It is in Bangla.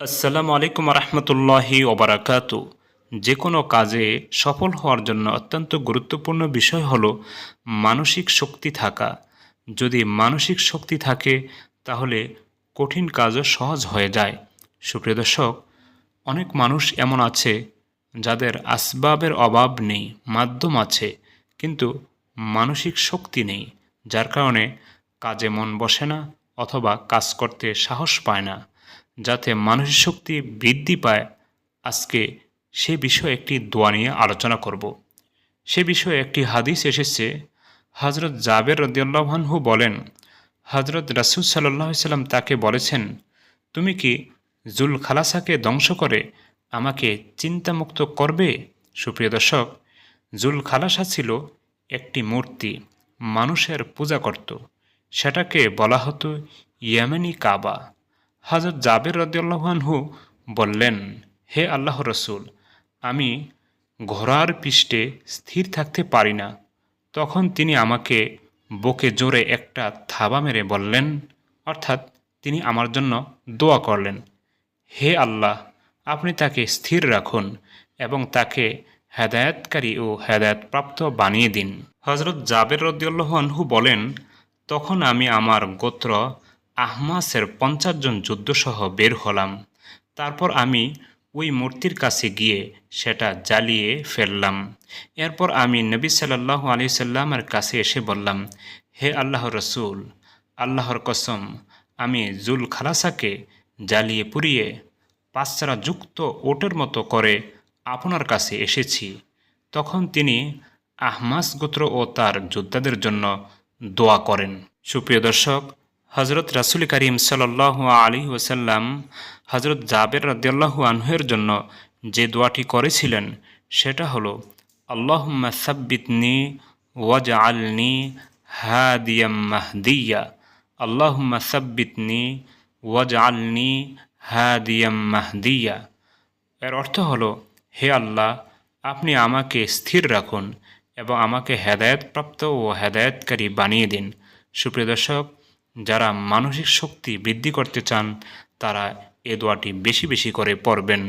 আসসালামু আলাইকুম রহমতুল্লাহি ওবরাকাত। যে কোনো কাজে সফল হওয়ার জন্য অত্যন্ত গুরুত্বপূর্ণ বিষয় হল মানসিক শক্তি থাকা। যদি মানসিক শক্তি থাকে, তাহলে কঠিন কাজও সহজ হয়ে যায়। সুপ্রিয় দর্শক, অনেক মানুষ এমন আছে যাদের আসবাবের অভাব নেই, মাধ্যম আছে, কিন্তু মানসিক শক্তি নেই, যার কারণে কাজে মন বসে না অথবা কাজ করতে সাহস পায় না। যাতে মানসিক শক্তি বৃদ্ধি পায়, আজকে সে বিষয়ে একটি দোয়া নিয়ে আলোচনা করব। সে বিষয়ে একটি হাদিস এসেছে। হজরত জাবের রদিয়াল্লাহানহু বলেন হজরত রাসুল সাল্লাহ সাল্লাম তাকে বলেছেন, তুমি কি জুল খালাসাকে ধ্বংস করে আমাকে চিন্তামুক্ত করবে সুপ্রিয় দর্শক জুল খালাসা ছিল একটি মূর্তি, মানুষের পূজা করত। সেটাকে বলা হতো ইয়ামেনি কাবা। হজরত জাবের রদিয়াল্লাহানহু বললেন, হে আল্লাহ রসুল, আমি ঘোড়ার পৃষ্ঠে স্থির থাকতে পারি না। তখন তিনি আমাকে বকে জোরে একটা থাবা মেরে বললেন, অর্থাৎ তিনি আমার জন্য দোয়া করলেন, হে আল্লাহ, আপনি তাকে স্থির রাখুন এবং তাকে হেদায়তকারী ও হেদায়তপ্রাপ্ত বানিয়ে দিন। হজরত জাবের রদিউল্লাহনহু বলেন, তখন আমি আমার গোত্র আহমাসের পঞ্চাশ জন যুদ্ধসহ বের হলাম। তারপর আমি ওই মূর্তির কাছে গিয়ে সেটা জ্বালিয়ে ফেললাম। এরপর আমি নবী সাল্লাহ আলি সাল্লামের কাছে এসে বললাম, হে আল্লাহ রসুল, আল্লাহর কসম, আমি জুল খালাসাকে জ্বালিয়ে পুড়িয়ে পাঁচচারা যুক্ত ওটের মতো করে আপনার কাছে এসেছি। তখন তিনি আহমাস গোত্র ও তার যোদ্ধাদের জন্য দোয়া করেন। সুপ্রিয় দর্শক হজরত রাসুল করিম সাল্লাহ আলী ওসাল্লাম হজরত জাবের রদিয়াল্লাহু আনহের জন্য যে দোয়াটি করেছিলেন, সেটা হলো, আল্লাহুম্মা সাব্বিতনি ওয়াজ আলনি হাদিয়াম মাহদিয়া। আল্লাহুম্মা সাব্বিতনি ওয়াজ আলনি হাদিয়াম মাহদিয়া। এর অর্থ হলো, হে আল্লাহ, আপনি আমাকে স্থির রাখুন এবং আমাকে হেদায়তপ্রাপ্ত ও হেদায়তকারী বানিয়ে দিন। সুপ্রিয় দর্শক যারা মানসিক শক্তি বৃদ্ধি করতে চান তারা এ দোয়াটি বেশি বেশি করে পড়বেন।